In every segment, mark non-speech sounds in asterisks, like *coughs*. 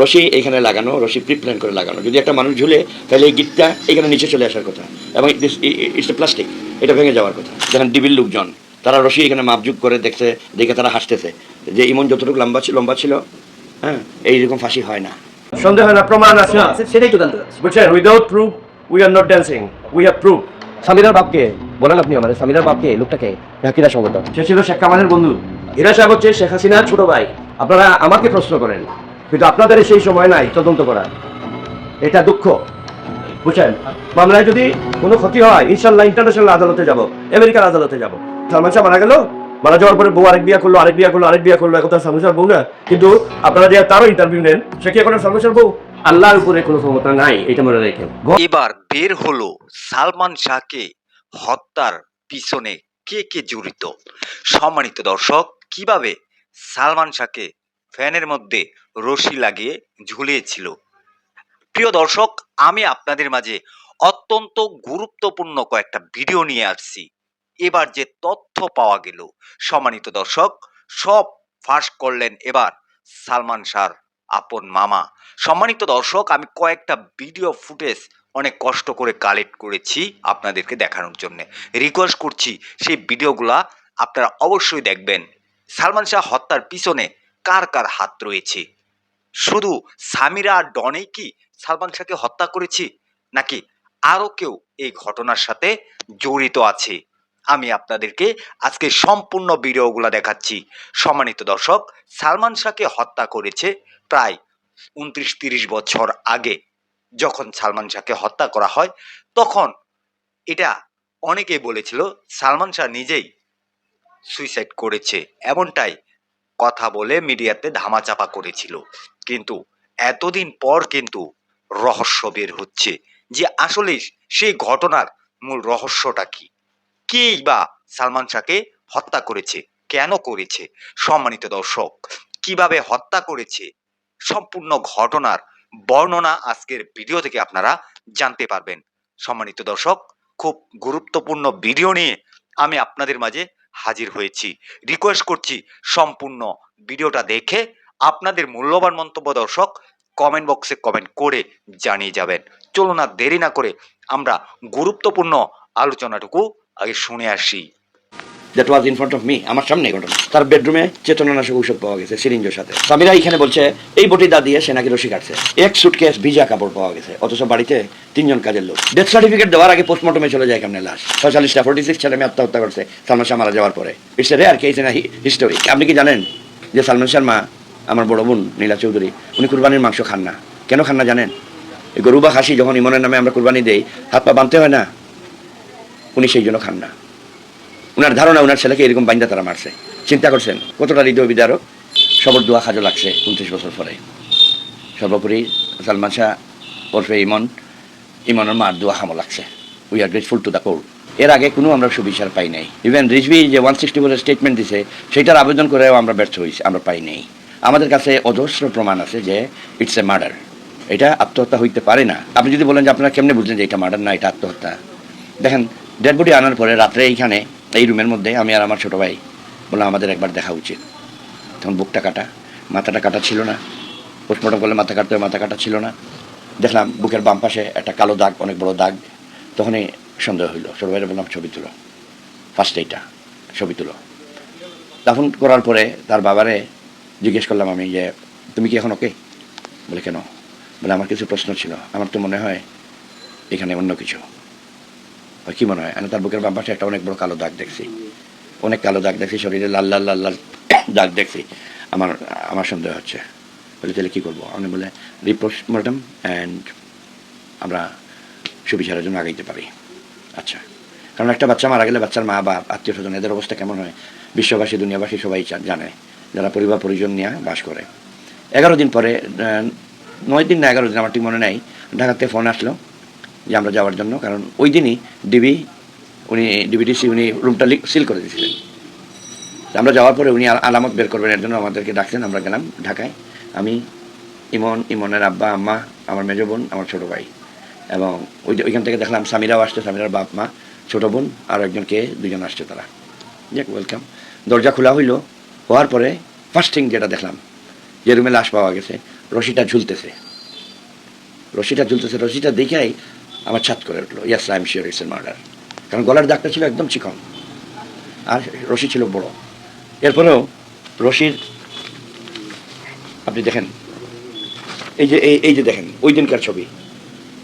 রশি এখানে লাগানো রশি প্রি প্ল্যান করে লাগানো। যদি একটা মানুষ ঝুলে তাহলে এই গিটটা এখানে নিচে চলে আসার কথা। এবং ইটস এ প্লাস্টিক এটা ভেঙে যাওয়ার কথা। যেখানে ডিবির লোকজন তারা রশি এখানে মাপজুক করে দেখছে দেখে তারা হাসতেছে। যে ইমন যতটুকু লম্বা ছিল লম্বা ছিল হ্যাঁ এইরকম ফাঁসি হয় না। সন্দেহ হয় না প্রমাণ আছে। সেটাই তো জানতে চাচ্ছি। বুঝছেন without proof we are not dancing we have proof সামিরার বাপকে বলেন আপনি আমাদের সামিরার বাপকে লোকটাকে হাকিরা সঙ্গত সে ছিল শেখ কামালের বন্ধু। এরা সাহেব হচ্ছে শেখ হাসিনার ছোট ভাই। আপনারা আমাকে প্রশ্ন করেন কিন্তু আপনাদের সেই সময় নাই তদন্ত করার। এটা দুঃখ। বুঝছেন? মামলায় যদি কোনো ক্ষতি হয় ইনশাল্লাহ ইন্টারন্যাশনাল আদালতে যাব আমেরিকার আদালতে যাব। সালমান শাহ মারা গেল মারা যাওয়ার পরে বউ আরেক বিয়া করল আরেক বিয়া করল আরেক বিয়া করল এখন তার সালমান বউ না। কিন্তু আপনারা যে তারও ইন্টারভিউ নেন সে কি এখন সালমান বউ? আল্লাহর উপরে কোনো ক্ষমতা নাই এটা মনে রেখে এবার বের হলো সালমান শাহকে হত্যার পিছনে কে কে জড়িত? সম্মানিত দর্শক কীভাবে সালমান শাহকে ফ্যানের মধ্যে রশি লাগিয়ে ঝুলিয়েছিল। প্রিয় দর্শক, আমি আপনাদের মাঝে অত্যন্ত গুরুত্বপূর্ণ কয়েকটা ভিডিও নিয়ে আসছি। এবার যে তথ্য পাওয়া গেল, সম্মানিত দর্শক, সব ফাঁস করলেন এবার সালমান শাহর আপন মামা। সম্মানিত দর্শক, আমি কয়েকটা ভিডিও ফুটেজ অনেক কষ্ট করে কালেক্ট করেছি আপনাদেরকে দেখানোর জন্য। রিকোয়েস্ট করছি, সেই ভিডিওগুলা আপনারা অবশ্যই দেখবেন। সালমান শাহ হত্যার পিছনে কার কার হাত রয়েছে? শুধু সামিরা ডনেই কি সালমান শাহকে হত্যা করেছি? নাকি আরও কেউ এই ঘটনার সাথে জড়িত আছে? আমি আপনাদেরকে আজকে সম্পূর্ণ ভিডিওগুলো দেখাচ্ছি। সম্মানিত দর্শক, সালমান শাহকে হত্যা করেছে প্রায় উনত্রিশ তিরিশ বছর আগে। যখন সালমান শাহকে হত্যা করা হয়, তখন এটা অনেকেই বলেছিল, সালমান শাহ নিজেই সুইসাইড করেছে। এমনটাই কথা বলে মিডিয়াতে ধামাচাপা করেছিল। কিন্তু এতদিন পর কিন্তু রহস্য বের হচ্ছে যে আসলে সেই ঘটনার মূল রহস্যটা কি? কেই বা সালমান শাহকে হত্যা করেছে? কেন করেছে? সম্মানিত দর্শক, কীভাবে হত্যা করেছে? সম্পূর্ণ ঘটনার বর্ণনা আজকের ভিডিও থেকে আপনারা জানতে পারবেন। সম্মানিত দর্শক, খুব গুরুত্বপূর্ণ ভিডিও নিয়ে আমি আপনাদের মাঝে হাজির হয়েছি। রিকোয়েস্ট করছি সম্পূর্ণ ভিডিওটা দেখে আপনাদের মূল্যবান মন্তব্য দর্শক কমেন্ট বক্সে কমেন্ট করে জানিয়ে যাবেন। চলুন না দেরি না করে আমরা গুরুত্বপূর্ণ আলোচনাটুকু আগে শুনে আসি। That was in front of me আমার সামনে ঘটনা। তার বেডরুমে চেতনানাশক ঔষধ পাওয়া গেছে, সিরিঞ্জের সাথে। সামিরা এখানে বলছে, এই বটি দা দিয়ে সে নাকি রশি কাটছে। এক সুটকেস ভিজা কাপড় পাওয়া গেছে, অথচ বাড়িতে তিনজন কাজের লোক। ডেথ সার্টিফিকেট দেওয়ার আগে পোস্টমর্টমে চলে যায় কেমন লাশ? ছয়চল্লিশটা ফোর্টি সিক্স ছেলে মেয়ে আত্মহত্যা করছে, সালমান শাহ মারা যাওয়ার পরে। It's a rare case in history আপনি কি জানেন যে সালমান শাহর মা, আমার বড় বোন নীলা চৌধুরী, উনি কুরবানির মাংস খান না? কেন খান না জানেন? গরু বা খাসি যখন ইমনের নামে আমরা কুরবানি দেই, হাত পা বাঁধতে হয় না, উনি সেই জন্য খান না। ওনার ধারণা ওনার ছেলেকে এরকম বাইন্দা তারা মারছে। চিন্তা করছেন, কতটা হৃদয় বিদারক? সবর দোয়া খাজো লাগছে উনত্রিশ বছর পরে। সর্বোপরি সালমান শাহ, ওরফে ইমন, ইমনের মার দোয়া খামো লাগছে। We are grateful to the court এর আগে কোনো আমরা সুবিচার পাই নাই। ইভেন রিজভি যে ওয়ান সিক্সটি ফোরের স্টেটমেন্ট দিছে, সেটার আবেদন করেও আমরা ব্যর্থ হয়েছি আমরা পাই নাই। আমাদের কাছে অজস্র প্রমাণ আছে যে ইটস এ মার্ডার এটা আত্মহত্যা হইতে পারে না। আপনি যদি বলেন যে আপনারা কেমনে বুঝলেন যে এটা মার্ডার না, এটা আত্মহত্যা? দেখেন ডেড বডি আনার পরে রাত্রে এইখানে এই রুমের মধ্যে আমি আর আমার ছোটো ভাই বললাম, আমাদের একবার দেখা উচিত। তখন বুকটা কাটা, মাথাটা কাটা ছিল না। পোস্টমর্টম করলে মাথা কাটতে মাথা কাটা ছিল না। দেখলাম বুকের বাম পাশে একটা কালো দাগ, অনেক বড় দাগ। তখনই সন্দেহ হইল, ছোটো ভাইরা বললাম, ছবি তুলো। ফার্স্ট এইটা, ছবি তুলো। দাফন করার পরে তার বাবারে জিজ্ঞেস করলাম আমি যে, তুমি কি এখন ওকে? বলে, কেন? বলে, আমার কিছু প্রশ্ন ছিল। আমার তো মনে হয় এখানে অন্য কিছু। কি মনে হয়? আমি তার বুকের বাম পাশে একটা অনেক বড় কালো দাগ দেখছি। অনেক কালো দাগ দেখছি, শরীরে লাল লাল লাল লাল *coughs* দাগ দেখছি। আমার আমার সন্দেহ হচ্ছে। বলে, তাহলে কী করব? আমি বলে রিপোস্টমর্টম অ্যান্ড আমরা সুবিচারের জন্য আগাইতে পারি। আচ্ছা। কারণ একটা বাচ্চা মারা গেলে বাচ্চার মা বা আত্মীয় স্বজন, এদের অবস্থা কেমন হয়? বিশ্ববাসী, দুনিয়াবাসী সবাই জানে। যারা পরিবার, পরিজন নিয়ে বাস করে। এগারো দিন পরে নয় দিন না এগারো দিন, আমার ঠিক মনে নেই। ঢাকাতে ফোন আসলো। যে আমরা যাওয়ার জন্য, কারণ ওই দিনই ডিবি উনি ডিবিডিসি উনি রুমটা সিল করে দিয়েছিলেন। আমরা যাওয়ার পরে উনি আলামত বের করবেন, এর জন্য আমাদেরকে ডাকছেন, আমরা গেলাম ঢাকায়। আমি, ইমন, ইমনের আব্বা, আম্মা, আমার মেজো বোন, আমার ছোটো ভাই। এবং ওই ওইখান থেকে দেখলাম স্বামীরাও আসছে স্বামীরার বাপ, মা, ছোটো বোন, আর একজনকে দুজন আসছে তারা। যাক ওয়েলকাম দরজা খোলা হইল, হওয়ার পরে ফার্স্ট থিং যেটা দেখলাম, যে রুমে লাশ পাওয়া গেছে, রশিটা ঝুলতেছে। রশিটা ঝুলতেছে, রশিটা দেখেই আমার ছাত করে উঠল। Yes I am sure it's murder কারণ গলার দাগটা ছিল একদম চিকন। আর রশি ছিল বড়। এরপরেও রশির আপনি দেখেন। এই যে এই এই যে দেখেন, ওই দিনকার ছবি।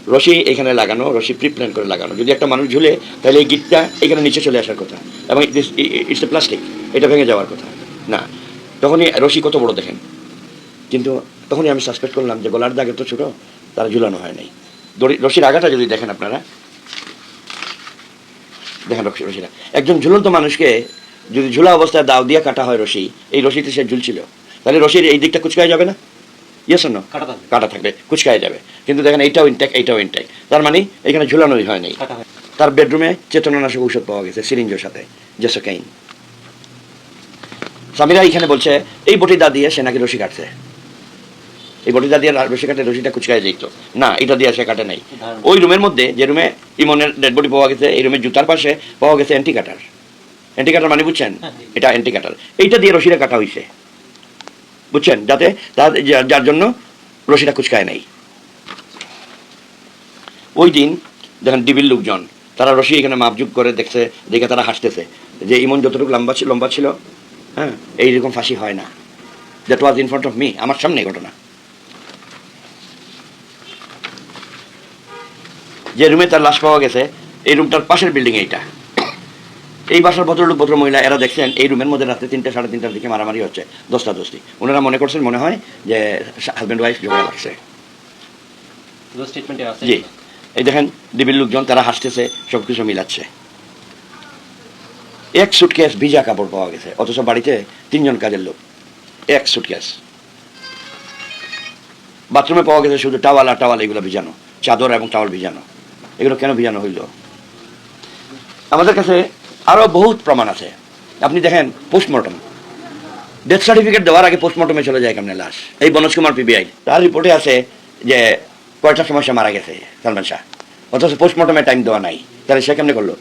রশি এখানে লাগানো, রশি প্রি প্ল্যান করে লাগানো। যদি একটা মানুষ ঝুলে, তাহলে এই গিটটা এখানে নিচে চলে আসার কথা। এবং ইটস এ প্লাস্টিক এটা ভেঙে যাওয়ার কথা। না। তখনই রশি কত বড় দেখেন। কিন্তু তখনই আমি সাসপেক্ট করলাম যে গলার দাগ এত ছোট, তারা ঝুলানো হয় নাই। রশির আগাটা যদি দেখেন আপনারা। দেখেন রশি রশিটা। একজন ঝুলন্ত মানুষকে যদি ঝুলা অবস্থায় দাও দিয়ে কাটা হয় রশি এই রশিতে সে ঝুলছিল। তাহলে রশির এই দিকটা কুচকায় যাবে না? ইয়েস না কাটা থাকবে। কুচকায় যাবে। কিন্তু দেখেন এইটাও ইনটেক এইটাও ইনটেক তার মানে এখানে ঝুলানোই হয়নি তার বেডরুমে চেতনানাশক ঔষধ পাওয়া গেছে সিরিঞ্জের সাথে জেসোকাইন স্বামীরা এখানে বলছে এই বটি দা দিয়ে সে নাকি রশি কাটছে? এই দা দিয়ে রশি কাটে, রশিটা কুচকায় যেত না, এটা দিয়ে সে কাটে নাই। ওই রুমের মধ্যে যে রুমে ইমনের ডেড বডি পাওয়া গেছে, এই রুমের জুতার পাশে পাওয়া গেছে অ্যান্টি কাটার অ্যান্টি কাটার মানে বুঝছেন? এটা অ্যান্টি কাটার এইটা দিয়ে রশিটা কাটা হয়েছে বুঝছেন? যাতে তার যার জন্য রশিটা কুচকায় নাই। ওই দিন দেখেন ডিবির লোকজন, তারা রশি এখানে মাপজুপ করে দেখছে, দেখে তারা হাসতেছে যে ইমন যতটুকু লম্বা ছিল লম্বা ছিল হ্যাঁ এইরকম ফাঁসি হয় না। That was in front of me আমার সামনে ঘটনা। যে রুমে তার লাশ পাওয়া গেছে এই রুমটার পাশের বিল্ডিং এইটা। এই বাসার ভদ্রলোক ভদ্র মহিলা এরা দেখছেন এই রুমের মধ্যে রাত্রে তিনটে সাড়ে তিনটার দিকে মারামারি হচ্ছে দশটা দশটি। ওনারা মনে করছেন মনে হয় যে হাজব্যান্ড ওয়াইফ ঝগড়া লাগছে জি। এই দেখেন ডিবির লোকজন তারা হাসতেছে সব কিছু মিলাচ্ছে। এক সুটকেস ভিজা কাপড় পাওয়া গেছে অথচ বাড়িতে তিনজন কাজের লোক। এক সুটকেস বাথরুমে পাওয়া গেছে শুধু টাওয়াল আর টাওয়াল এগুলো ভিজানো। চাদর এবং টাওয়াল ভিজানো। এগুলো কেন ভিজানো হইল? আমাদের কাছে আরও বহুত প্রমাণ আছে। আপনি দেখেন পোস্টমর্টম ডেথ সার্টিফিকেট দেওয়ার আগে পোস্টমর্টমে চলে যায় কেমনে লাশ? এই বনজ কুমার পিবিআই তার রিপোর্টে আছে যে কয়টার সময় মারা গেছে সালমান শাহ। অথচ পোস্টমর্টমে টাইম দেওয়া নাই। তাহলে সে কেমনে করল?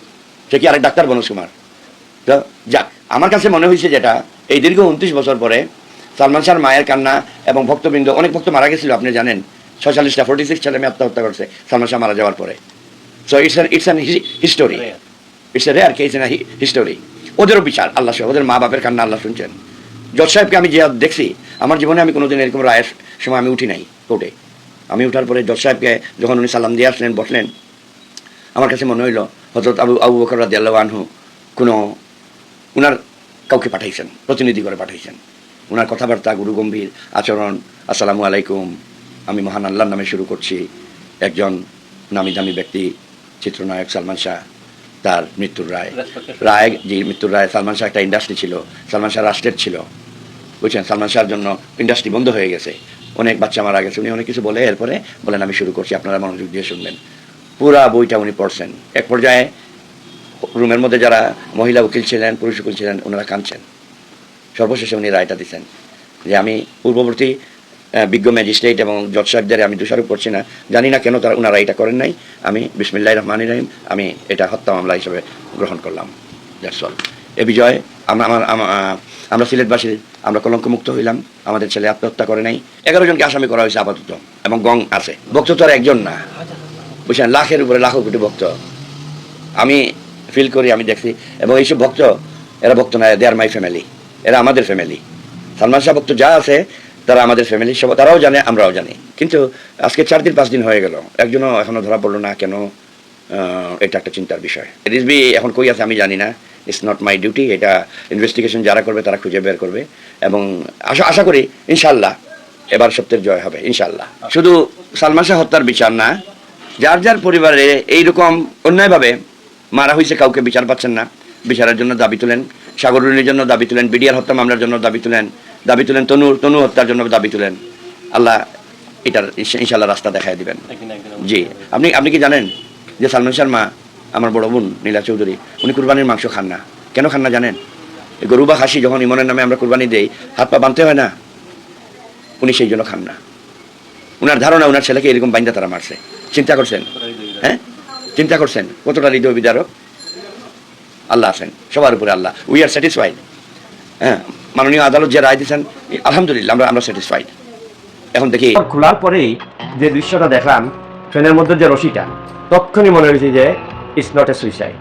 সে কি আরেক ডাক্তার বনজ কুমার? তো যাক, আমার কাছে মনে হয়েছে যেটা, এই দীর্ঘ উনত্রিশ বছর পরে সালমান শাহর মায়ের কান্না এবং ভক্তবৃন্দ, অনেক ভক্ত মারা গেছিল, আপনি জানেন। ছয়চল্লিশটা ফোর্টি সিক্স ছেলে মেয়ে আত্মহত্যা করছে সালমান শাহ মারা যাওয়ার পরে। So it's it's an history it's a rare case in history ওদেরও বিচার আল্লাহ সহ ওদের মা বাপের কান্না আল্লাহ শুনছেন। জজ সাহেবকে আমি যে দেখছি আমার জীবনে আমি কোনোদিন এরকম রায়ের সময় আমি উঠি নাই কোর্টে। আমি উঠার পরে জজ সাহেবকে যখন উনি সালাম দিয়ে আসলেন বসলেন আমার কাছে মনে হইল হজরত আবু আবু বকর আনহু কোনো উনার কাউকে পাঠাইছেন প্রতিনিধি করে পাঠাইছেন। উনার কথাবার্তা গুরু গম্ভীর আচরণ আসসালামু আলাইকুম আমি মহান আল্লাহর নামে শুরু করছি একজন নামি দামি ব্যক্তি চিত্রনায়ক সালমান শাহ তার মৃত্যুর রায়। রায় যে মৃত্যুর রায় সালমান শাহ একটা ইন্ডাস্ট্রি ছিল। সালমান শাহ রাষ্ট্রের ছিল। বুঝছেন? সালমান শাহর জন্য ইন্ডাস্ট্রি বন্ধ হয়ে গেছে। অনেক বাচ্চা মারা গেছে। উনি অনেক কিছু বলে এরপরে বলেন আমি শুরু করছি। আপনারা মনোযোগ দিয়ে শুনবেন। পুরা বইটা উনি পড়ছেন। এক পর্যায়ে রুমের মধ্যে যারা মহিলা উকিল ছিলেন পুরুষ উকিল ছিলেন ওনারা কাঁদছেন। সর্বশেষে উনি রায়টা দিচ্ছেন যে আমি পূর্ববর্তী বিজ্ঞ ম্যাজিস্ট্রেট এবং জজ সাহেবদের আমি দোষারোপ করছি না। জানি না কেন তারা ওনারা এটা করেন নাই। আমি বিসমিল্লাহ রহমান রহিম, আমি এটা হত্যা মামলা হিসেবে গ্রহণ করলাম। দ্যাটস অল এ বিজয়, আমরা আমার আমরা সিলেটবাসী, আমরা কলঙ্কমুক্ত হইলাম। আমাদের ছেলে আত্মহত্যা করে নাই। এগারো জনকে আসামি করা হয়েছে আপাতত, এবং গং আছে। ভক্ত তো আর একজন না। বুঝছেন, লাখের উপরে লাখো কোটি ভক্ত। আমি ফিল করি, আমি দেখছি। এবং এইসব ভক্ত, এরা ভক্ত না দে আর মাই ফ্যামিলি এরা আমাদের ফ্যামিলি সালমান শাহ ভক্ত যা আছে তারা আমাদের ফ্যামিলি সব তারাও জানে, আমরাও জানি। কিন্তু আজকে চার দিন, পাঁচ দিন হয়ে গেল। একজনও এখনও ধরা পড়ল না কেন এটা একটা চিন্তার বিষয়। রিজবি এখন কই আছে আমি জানি না। ইটস নট মাই ডিউটি এটা ইনভেস্টিগেশন যারা করবে, তারা খুঁজে বের করবে। এবং আশা আশা করি ইনশাল্লাহ এবার সত্যের জয় হবে ইনশাল্লাহ শুধু সালমান শাহ হত্যার বিচার না, যার যার পরিবারে এইরকম অন্যায়ভাবে মারা হয়েছে, কাউকে বিচার পাচ্ছেন না। বিচারের জন্য দাবি তুলেন সাগরুনির জন্য দাবি তুলেন, বিডিআর হত্যা মামলার জন্য দাবি তুলেন দাবি তুলেন তনু তনু হত্যার জন্য দাবি তুলেন। আল্লাহ এটার ইনশাল্লাহ রাস্তা দেখায় দিবেন। জি। আপনি আপনি কি জানেন যে সালমান শাহর মা আমার বড় বোন নীলা চৌধুরী উনি কুরবানির মাংস খান না। কেন খান না জানেন? গরু বা হাসি যখন ইমনের নামে আমরা কুরবানি দেই হাত পা বাঁধতে হয় না? উনি সেই জন্য খান না। উনার ধারণা উনার ছেলেকে এরকম বাইন্দা তারা মারছে। চিন্তা করছেন? হ্যাঁ? চিন্তা করছেন? কতটা হৃদয় বিদারক? আল্লাহ আছেন সবার উপরে আল্লাহ। উই আর স্যাটিসফাইড হ্যাঁ? মাননীয় আদালত যে রায় দিয়েছেন, আলহামদুলিল্লাহ, আমরা আমরা স্যাটিসফাইড এখন দেখি খোলার পরেই যে দৃশ্যটা দেখলাম ট্রেনের মধ্যে যে রশিটা তখনই মনে হয়েছে যে ইটস নট এ সুইসাইড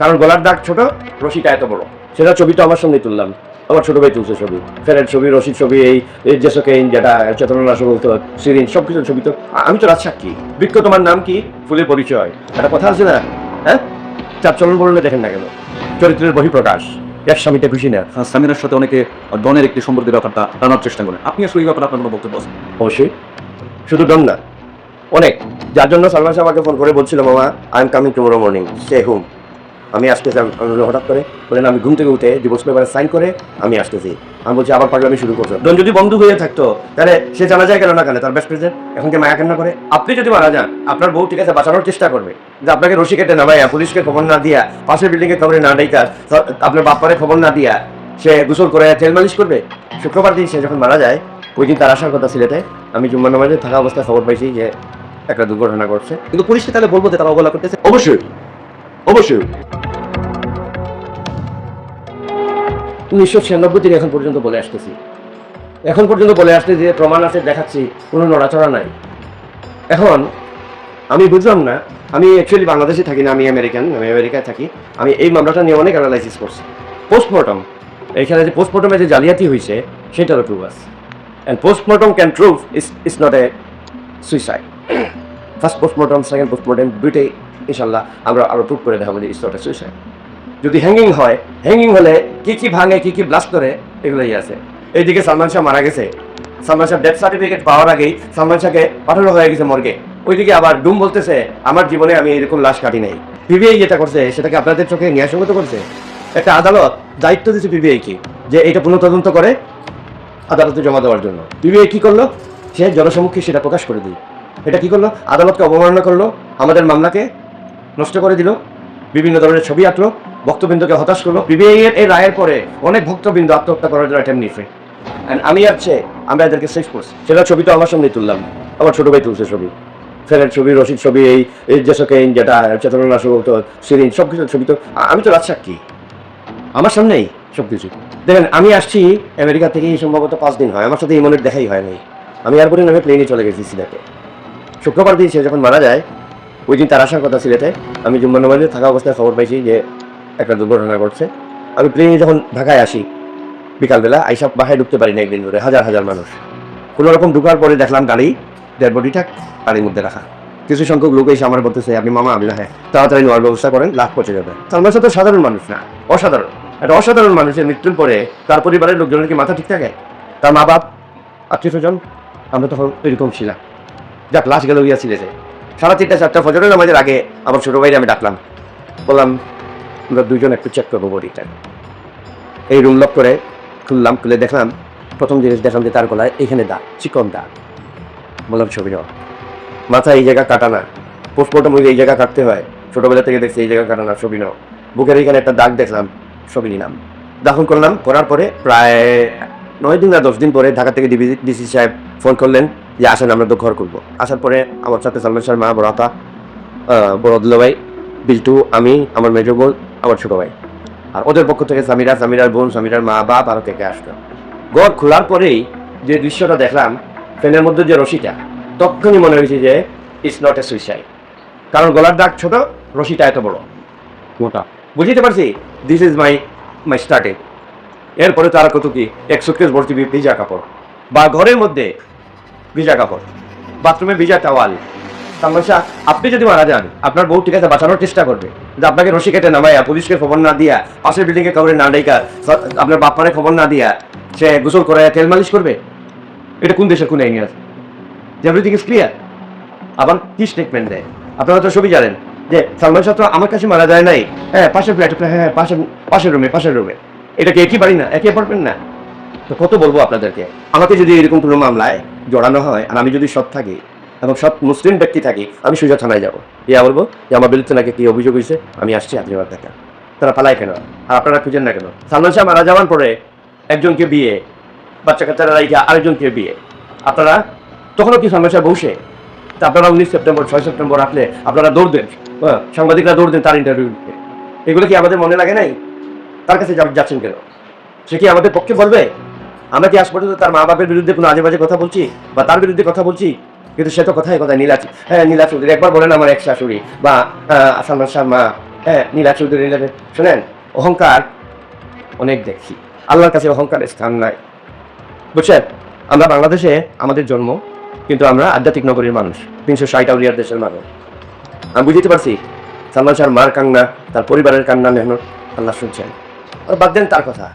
কারণ গলার দাগ ছোট, রশিটা এত বড়। সেটা ছবিটা আমার সঙ্গে তুললাম। আমার ছোট ভাই তুলছে ছবি। ফেরের ছবি, রশির ছবি, এই জেসোকেইন যেটা বলতো সিরিন সব কিছু ছবি তো আমি তো রাজসাক্ষী বৃক্ষ তোমার নাম কি? ফুলের পরিচয়। একটা কথা আছে না? হ্যাঁ? চার চলন বললে দেখেন না কেন? চরিত্রের বহিঃপ্রকাশ। এক স্বামীতে খুশি না। স্বামীর সাথে অনেকে ডনের একটি সম্পর্কের ব্যাপারটা টানার চেষ্টা করেন। আপনি আসলে এই ব্যাপারে আপনার কোনো বক্তব্য আছে? অবশ্যই। শুধু ডন না অনেক। যার জন্য সালমান সাহেব আমাকে ফোন করে বলছিল মামা I am coming tomorrow morning সে হুম আমি আসতেছি হঠাৎ করে বলেন, আমি ঘুম থেকে উঠে ডিভোর্স পেপারে সাইন করে আমি আসতেছি। আমি বলছি, আবার পাগলামি শুরু করছ। ডন যদি বন্ধু হয়ে থাকতো, তাহলে সে জানা যায় কেন না কেন? তার বেস্ট ফ্রেন্ড এখন কি মায়া কেন করে? আপনি যদি মারা যান, আপনার বউ ঠিক আছে, বাঁচানোর চেষ্টা করবে। যে আপনাকে রশি কেটে নামাইয়া পুলিশকে খবর না দিয়া, পাশের বিল্ডিংয়ে খবরে না ডাইকা আপনার বাপ্পারে খবর না দিয়া সে গোসল করে তেল মালিশ করবে। শুক্রবার দিন সে যখন মারা যায়, ওই দিন তার আসার কথা সিলেটে আমি জুম্মা নামাজে থাকা অবস্থায় খবর পাইছি যে একটা দুর্ঘটনা ঘটছে। কিন্তু পুলিশকে তাহলে বলব যে তারা অবহেলা করতেছে? অবশ্যই। অবশ্যই। উনিশশো ছিয়ানব্বই থেকে এখন পর্যন্ত বলে আসতেছি। এখন পর্যন্ত বলে আসতে যে প্রমাণ আছে, দেখাচ্ছি, কোনো নড়াচড়া নাই। এখন আমি বুঝলাম না, আমি অ্যাকচুয়ালি বাংলাদেশে থাকি না, আমি আমেরিকান, আমি আমেরিকায় থাকি, আমি এই মামলাটা নিয়ে অনেক অ্যানালাইসিস করছি। পোস্টমর্টম এখানে যে পোস্টমর্টমে যে জালিয়াতি হয়েছে সেটারও প্রুভ আছে। And postmortem can prove is is not a suicide first postmortem second postmortem দুইটাই ইনশাল্লাহ আমরা আরও প্রুভ করে দেখাবো যে ইস নট এ সুইসাইড যদি হ্যাঙ্গিং হয় হ্যাঙ্গিং হলে কি কি ভাঙে, কি কি ব্লাস্ট করে এগুলোই আছে। এইদিকে সালমান শাহ মারা গেছে। সালমান শাহ ডেথ সার্টিফিকেট পাওয়ার আগেই সালমান শাহকে পাঠানো হয়ে গেছে মর্গে ওইদিকে আবার ডুম বলতেছে, আমার জীবনে আমি এরকম লাশ কাটি নাই। পিবিআই যেটা করছে, সেটাকে আপনাদের চোখে ন্যায়সঙ্গত করছে। একটা আদালত দায়িত্ব দিচ্ছে পিবিআই কি, যে এটা পুনঃতদন্ত করে আদালতে জমা দেওয়ার জন্য। পিবিআই কি করল? সে জনসম্মুখে সেটা প্রকাশ করে দিল। এটা কি করল? আদালতকে অবমাননা করল, আমাদের মামলাকে নষ্ট করে দিল বিভিন্ন ধরনের ছবি আঁকলো, ভক্তবৃন্দকে হতাশ করল। পিবিআই এর এই রায়ের পরে অনেক ভক্তবৃন্দ আত্মহত্যা করার জন্য অ্যাটেম্প নিয়েছে। আমি আছে আমরা এদেরকে সেভ করছি। সেটা ছবি তো আমার সামনে তুললাম। আমার ছোট ভাই তুলছে ছবি। ফেরের ছবি, রশিদ ছবি, এই জেসোকেইন যেটা চেতনানাশক তো সিরিন সব কিছুর ছবি তো আমি তো রাজসাক্ষী। আমার সামনেই সব কিছু দেখেন, আমি আসছি আমেরিকা থেকে সম্ভবত পাঁচ দিন হয়। আমার সাথে ইমনের দেখাই হয় নাই। আমি এয়ারপোর্টে নামে প্লেনে চলে গেছি সিলেটে। শুক্রবার সে যখন মারা যায় ওই দিন তার আসার কথা সিলেটে আমি জুম্মা থাকা অবস্থায় খবর পাইছি যে একটা দুর্ঘটনা ঘটছে। আমি প্লেনে যখন ঢাকায় আসি, বিকালবেলা আইসা বাসায় ঢুকতে পারি না একদিন ধরে, হাজার হাজার মানুষ। কোনো রকম ঢুকার পরে দেখলাম গাড়ি ডেড বডিটা গাড়ির মধ্যে রাখা। কিছু সংখ্যক লোক এসে আমার বলতেছে, আপনি মামা, আমি হ্যাঁ। তাড়াতাড়ি নেওয়ার ব্যবস্থা করেন, লাভ পচে যাবে। সালমান তো সাধারণ মানুষ না, অসাধারণ। একটা অসাধারণ মানুষের মৃত্যুর পরে তার পরিবারের লোকজনের কি মাথা ঠিক থাকে? তার মা বাপ আত্মীয় স্বজন আমরা তখন এরকম ছিলাম। যাক, লাশ গেল গিয়া সিলেটে। সাড়ে তিনটা, চারটা ফজরের নামাজের আগে আমার ছোটো ভাইরে আমি ডাকলাম। বললাম, আমরা দুজন একটু চেক করব বডিটা এই রুম লক করে খুললাম, খুলে দেখলাম, প্রথম জিনিস দেখলাম যে তার গলায় এখানে দাগ, চিকন দাগ। বললাম, ছবি নাও। মাথা এই জায়গা কাটা না। পোস্টমর্টম এই জায়গা কাটতে হয়। ছোটবেলা থেকে দেখছি এই জায়গা কাটা না, ছবি নাও। বুকের এখানে একটা দাগ দেখলাম, ছবি নিলাম। দাখন করলাম, করার পরে প্রায় নয় দিন না দশ দিন পরে ঢাকা থেকে ডিবি ডিসি সাহেব ফোন করলেন যে আসেন আমরা তো ঘর করব আসার পরে আমার সাথে সালমান শাহর মা বড় আপা আহ, ভাই বিল্টু আমি আমার মেজর বোন আমার ছোট ভাই। আর ওদের পক্ষ থেকে সামিরা সামিরার বোন সামিরার মা বাপ আরও কে কে আসতো। ঘর খোলার পরেই যে দৃশ্যটা দেখলাম ফ্যানের মধ্যে যে রশিটা তখনই মনে হয়েছে যে ইটস নট এ সুইসাইড কারণ গলার দাগ ছোট রশিটা এত বড়। মোটা। বুঝতে পারছি? This is my my starting এরপরে তারা কত কি? এক সুটকেস ভর্তি ভিজা কাপড়? বা ঘরের মধ্যে ভিজা কাপড়। বাথরুমে ভিজা টাওয়াল। সমস্যা আপনি যদি মারা যান, আপনার বউ ঠিক আছে বাঁচানোর চেষ্টা করবে। যে আপনাকে রশি কেটে নামাইয়া পুলিশকে খবর না দিয়া, পাশের বিল্ডিংয়ে খবরে না ডাইকা আপনার বাপ্পারে খবর না দিয়া সে গোসল করাইয়া তেল মালিশ করবে? এটা কোন দেশের কোন আইনি আছে এভরিথিং ইজ ক্লিয়ার আবার কি স্টেটমেন্ট দেয়? আপনারা তো সবই জানেন যে সালমান শাহ তো আমার কাছে মারা যায় নাই। হ্যাঁ পাশের ফ্ল্যাট হ্যাঁ হ্যাঁ পাশের পাশের রুমে পাশের রুমে এটা কি একই বাড়ি না একই অ্যাপার্টমেন্ট না? তো কত বলব আপনাদেরকে? আমাকে যদি এরকম কোনো মামলায় জড়ানো হয় আর আমি যদি সৎ থাকি এবং সৎ মুসলিম ব্যক্তি থাকি আমি সোজা থানায় যাব। ইয়া বলব যে আমার বিরুদ্ধে নাকি কি অভিযোগ হয়েছে? আমি আসছি আপনি আমার দেখা তারা পালায় কেন? আর আপনারা খুঁজেন না কেন? সালমান শাহ মারা যাওয়ার পরে একজনকে বিয়ে বাচ্চা কাচ্চারা রাইখা আরেকজনকে বিয়ে। আপনারা তখনও কি সালমান শাহ বসে? তা আপনারা উনিশ সেপ্টেম্বর ছয় সেপ্টেম্বর রাখলে আপনারা দৌড় দেন। হ্যাঁ, সাংবাদিকরা দৌড় দেন তার ইন্টারভিউ এগুলো কি আমাদের মনে লাগে নাই? তার কাছে যাচ্ছেন কেন? সে কি আমাদের পক্ষে বলবে? আমরা কি আজ পর্যন্ত তার মা বাপের বিরুদ্ধে কোনো আজে বাজে কথা বলছি? বা তার বিরুদ্ধে কথা বলছি? কিন্তু সে তো কথাই কথা নীলা হ্যাঁ নীলা চৌধুরী, একবার বলেন আমার এক শাশুড়ি বা সালমান শাহ মা। হ্যাঁ নীলা চৌধুরী নীলা শোনেন, অহংকার অনেক দেখছি আল্লাহর কাছে অহংকারের স্থান নাই। বুঝছেন? আমরা বাংলাদেশে আমাদের জন্ম, কিন্তু আমরা আধ্যাত্মিক নগরীর মানুষ, তিনশো ষাট আউলিয়ার দেশের মানুষ। আমি বুঝতে পারছি, সালমান শাহর মার কান্না, তার পরিবারের কান্না মেহনত আল্লাহ শুনছেন। আর বাদ দেন তার কথা।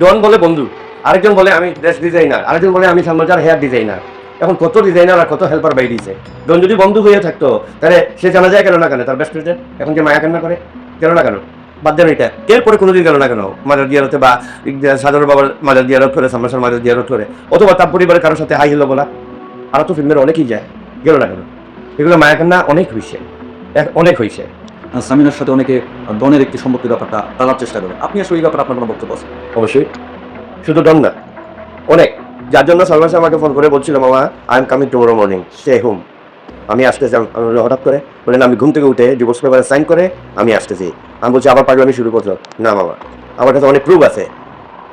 ডন বলে বন্ধু, আরেকজন বলে আমি ড্রেস ডিজাইনার আরেকজন বলে আমি সালমান শাহর হেয়ার ডিজাইনার এখন কত ডিজাইনার আর কত হেল্পার বাই দিয়েছে ডন যদি বন্ধু হয়ে থাকতো, তাহলে সে জানা যায় কেন না কেন? তার ফ্রেন্ডের এখন যে মায়া কান্না করে, কেন না কেন? বাদ দেন এটা। এরপরে কোনোদিন গেল না কেন? মাজার দিয়ারতে বা সাধারণ বাবার মাজার দিয়ারত করে, সালমান শাহর মাজার দিয়ারত করে। অথবা তার পরিবারের কারোর সাথে হাই হলো বলা। আরও তো ফিল্মের অনেকেই যায়, গেল না কেন? এগুলো মায়া কান্না অনেক হয়েছে অনেক হয়েছে আর সামিনার সাথে অনেকে ডনের একটি সম্পর্কের ব্যাপারটা টানার চেষ্টা করে আপনি আসলে এই ব্যাপারে আপনার কোনো বক্তব্য আছে? অবশ্যই। শুধু ডন না, অনেক। যার জন্য সালমান আমাকে ফোন করে বলছিল, মামা I am coming tomorrow morning stay home আমি আসতেছি হঠাৎ করে? বললেন, আমি ঘুম থেকে উঠে ডিভোর্স পেপারে সাইন করে আমি আসতেছি। আমি বলছি, আবার পাগলামি শুরু করছ? না, মামা, আমার কাছে অনেক প্রুফ আছে।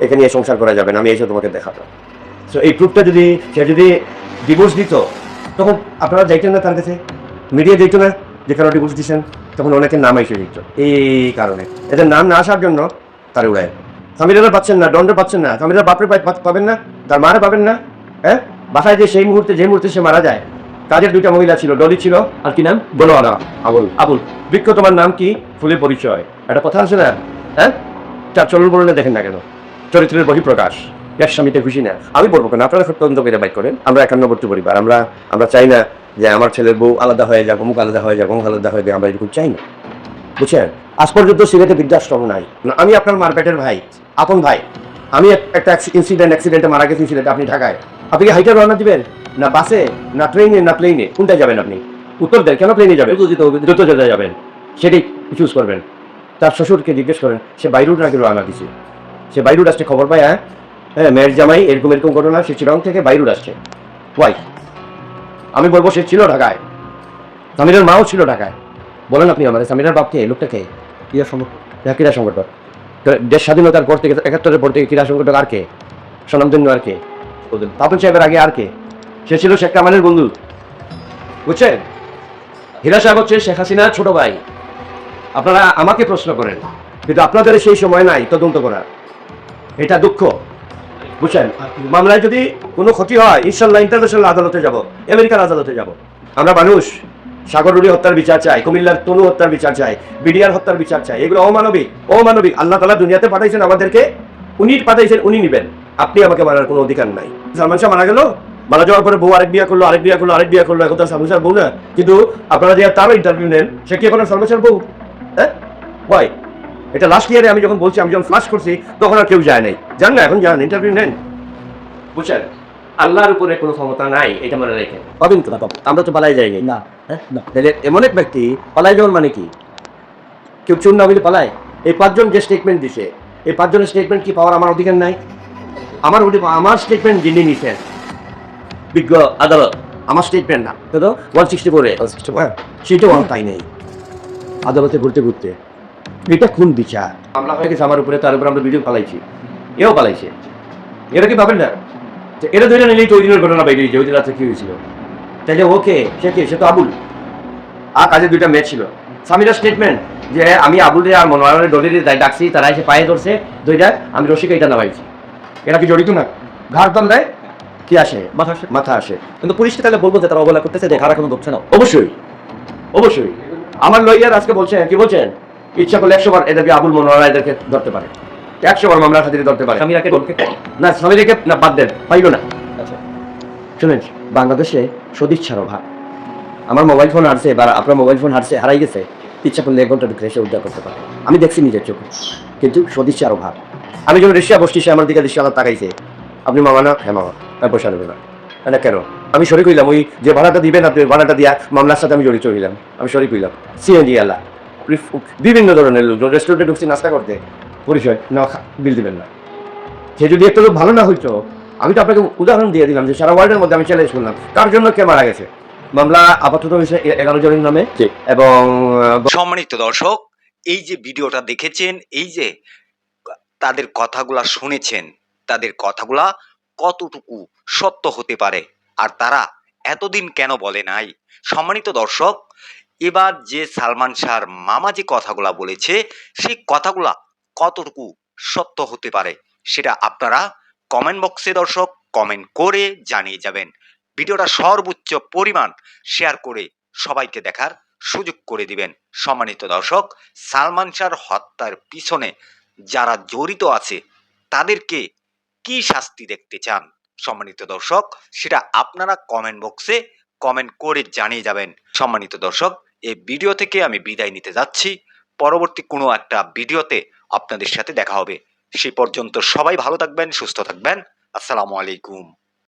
এখানে নিয়ে সংসার করা যাবে না, আমি এসে তোমাকে দেখাবো। সো এই প্রুফটা যদি সে যদি ডিভোর্স দিত, তখন আপনারা যাইতেন না তার কাছে? মিডিয়া যেত না? যেখানে ডিভোর্স দিচ্ছেন তখন অনেকের নাম এসে দিত এই কারণে। এদের নাম না আসার জন্য তার উড়ায় স্বামীরা পাচ্ছেন না দণ্ড পাচ্ছেন না। স্বামীরা বাপরে পাবেন না, তার মারে পাবেন না হ্যাঁ? বাসায় যে সেই মুহূর্তে যে মুহূর্তে সে মারা যায়, কাজের দুইটা মহিলা ছিল, ডলি ছিল, আর কি নাম? বনোয়ারা আবুল। আবুল। বৃক্ষ তোমার নাম কি? ফুলের পরিচয়। একটা কথা আছে না? হ্যাঁ? চার চলন বললে দেখেন না কেন। চরিত্রের বহিঃপ্রকাশ। এক স্বামীতে খুশি না আমি বলব কেন? আপনারা তদন্ত করে বাইক করেন। আমরা একান্নবর্তী পরিবার। আমরা আমরা চাই না যে আমার ছেলের বউ আলাদা হয়ে যাক অমুক আলাদা হয়ে যাক অমুক আলাদা হয়ে যাক আমরা এরকম চাই না। বুঝছেন? আজ পর্যন্ত সিলেটে বৃদ্ধাশ্রম নাই। আমি আপনার মারপেটের ভাই আপন ভাই। আমি একটা ইনসিডেন্ট অ্যাক্সিডেন্টে মারা গেছি সিলেটে আপনি ঢাকায়। আপনি কি হাইটে রওনা দিবেন? না বাসে না ট্রেনে না প্লেনে কোনটায় যাবেন আপনি? উত্তর দেন কেন প্লেনে যাবেন? দ্রুত যেতে যাবেন। সেটাই চুজ করবেন। তার শ্বশুরকে জিজ্ঞেস করেন সে বাইরুড নাকি রওনা দিছে? সে বাইরুড আসছে খবর পায় হ্যাঁ? হ্যাঁ মেয়ের জামাই এরকম এরকম ঘটনা সে চিরং থেকে বাইরুড আসছে। ওয়াই আমি বলব সে ছিল ঢাকায়। সামিরের মাও ছিল ঢাকায়। বলেন আপনি আমাদের সামিরের বাপকে লোকটাকে ক্রিয়া সম্পর্ক হ্যাঁ, ক্রীড়া সংগঠন তো দেশ স্বাধীনতার পর থেকে একাত্তরের পর থেকে ক্রীড়া সংগঠন আর কে? স্বনামধন্য আর কে? তাপন সাহেবের আগে আর কে? সে ছিল শেখ কামালের বন্ধু। বুঝছেন? হীরা সাহেব হচ্ছে শেখ হাসিনার ছোট ভাই। আপনারা আমাকে প্রশ্ন করেন কিন্তু আপনাদের সেই সময় নাই তদন্ত করার। এটা দুঃখ। বুঝছেন? মামলায় যদি কোনো ক্ষতি হয়, ইনশাল্লাহ ইন্টারন্যাশনাল আদালতে যাব, আমেরিকার আদালতে যাব। আমরা মানুষ সাগরুড়ি হত্যার বিচার চাই, কুমিল্লার তনু হত্যার বিচার চাই, বিডিআর হত্যার বিচার চাই, এগুলো অমানবিক অমানবিক। আল্লাহ তালা দুনিয়াতে পাঠাইছেন আমাদেরকে, উনি পাঠাইছেন, উনি নিবেন। আপনি আমাকে মারার কোনো অধিকার নাই। সালমান শাহ মারা গেল, মারা যাওয়ার পরে বউ আরেক বিয়া করল, আরেক বিয়া করল, আরেক বিয়া করল, এখন তার সালমান শাহ বউ না। কিন্তু আপনারা যে তারও ইন্টারভিউ নেন, সে কি এখন সালমান শাহর বউ? হ্যাঁ? ওয়াই এটা লাস্ট ইয়ারে আমি যখন বলছি আমি যখন ফ্লাশ করছি তখন আর কেউ যায় নাই। জান না এখন যান ইন্টারভিউ নেন। বুঝছেন? আল্লাহর উপরে কোনো ক্ষমতা নাই এটা মনে রেখে পাবেন তো না আমরা তো পালাই যাইনি। না হ্যাঁ না। তাহলে এমন এক ব্যক্তি পালাই যাওয়ার মানে কি? কেউ চুন না হইলে পালায়? এই পাঁচজন যে স্টেটমেন্ট দিছে। এই পাঁচজনের স্টেটমেন্ট কি পাওয়ার আমার অধিকার নাই? আমার আমার স্টেটমেন্ট যিনি নিছেন বিজ্ঞ আদালত আমার স্টেটমেন্ট না। তো ওয়ান সিক্সটি ফোরে সেটাও তাই নেই। আদালতে ঘুরতে ঘুরতে এটা কোন বিচার? মামলা হয়ে গেছে আমার উপরে তার উপরে আমরা ভিডিও পালাইছি। এও পালাইছে। এটা কি ভাবেন না? এটা ধরে নিলেই তো ওই দিনের ঘটনা বাইরে যে ওই দিন রাত্রে কি হয়েছিল? তাইলে ওকে সে কে? সে তো আবুল। আর কাজে দুইটা মেয়ে ছিল। স্বামীরা স্টেটমেন্ট যে আমি আবুলে আর মনোয়ারের দলিলে ডাকছি তারা এসে পায়ে ধরছে দুইটা আমি রসিকা এটা নামাইছি। এরা কি জড়িত না? ঘাড় দল দেয়? কি আসে? মাথা আসে। মাথা আসে। কিন্তু পুলিশকে তাহলে বলব যে তারা অবহেলা করতেছে যে কারা কোনো ধরছে না। অবশ্যই। অবশ্যই। আমার লইয়ার আজকে বলছেন কি বলছেন? ইচ্ছা করলে একশো বার এদেরকে আবুল মনোয়ারা এদেরকে ধরতে পারে। একশো বার মামলার খাতিরে ধরতে পারে। স্বামীরাকে না স্বামী রেখে না বাদ দেন পাইল না। আচ্ছা। শুনেন বাংলাদেশে সদিচ্ছার অভাব আমার মোবাইল ফোন হারছে বা আপনার মোবাইল ফোন হারছে হারাই গেছে ইচ্ছা করলে এক ঘণ্টা ঢুকে এসে উদ্ধার করতে পারে। আমি দেখছি নিজের চোখে। কিন্তু সদিচ্ছার অভাব আমি যখন রেশিয়া বসছি সে আমার দিকে আলাদা তাকাইছে আপনি মামা না হ্যাঁ মামা। আমি পয়সা নেবে না। না কেন? আমি শরিক হইলাম ওই যে ভাড়াটা দিবেন আপনি ভাড়াটা দিয়া মামলার সাথে আমি জড়িত হইলাম। আমি শরিক হইলাম। সিএনজি আলা বিভিন্ন ধরনের লোক রেস্টুরেন্টে ঢুকছি নাস্তা করতে। পরিচয় না খা- বিল দিবেন না। সে যদি একটু ভালো না হইতো আমি তো আপনাকে উদাহরণ দিয়ে দিলাম যে সারা ওয়ার্ল্ডের মধ্যে আমি চ্যালেঞ্জ করলাম তার জন্য কে মারা গেছে? মামলা আপাতত হয়েছে এ- এগারো জনের নামে। এবং সম্মানিত দর্শক এই যে ভিডিওটা দেখেছেন এই যে তাদের কথাগুলা শুনেছেন তাদের কথাগুলা কতটুকু সত্য হতে পারে আর তারা এতদিন কেন বলে নাই? সম্মানিত দর্শক এবার যে সালমান শাহর মামা যে কথাগুলা বলেছে, সেই কথাগুলা কতটুকু সত্য হতে পারে সেটা আপনারা কমেন্ট বক্সে দর্শক কমেন্ট করে জানিয়ে যাবেন। ভিডিওটা সর্বোচ্চ পরিমাণ শেয়ার করে সবাইকে দেখার সুযোগ করে দিবেন। সম্মানিত দর্শক, সালমান শাহর হত্যার পিছনে যারা জড়িত আছে, তাদেরকে কি শাস্তি দেখতে চান? সম্মানিত দর্শক, সেটা আপনারা কমেন্ট বক্সে কমেন্ট করে জানিয়ে যাবেন। সম্মানিত দর্শক এই ভিডিও থেকে আমি বিদায় নিতে যাচ্ছি। পরবর্তী কোনো একটা ভিডিওতে আপনাদের সাথে দেখা হবে। সে পর্যন্ত সবাই ভালো থাকবেন, সুস্থ থাকবেন। আসসালামু আলাইকুম।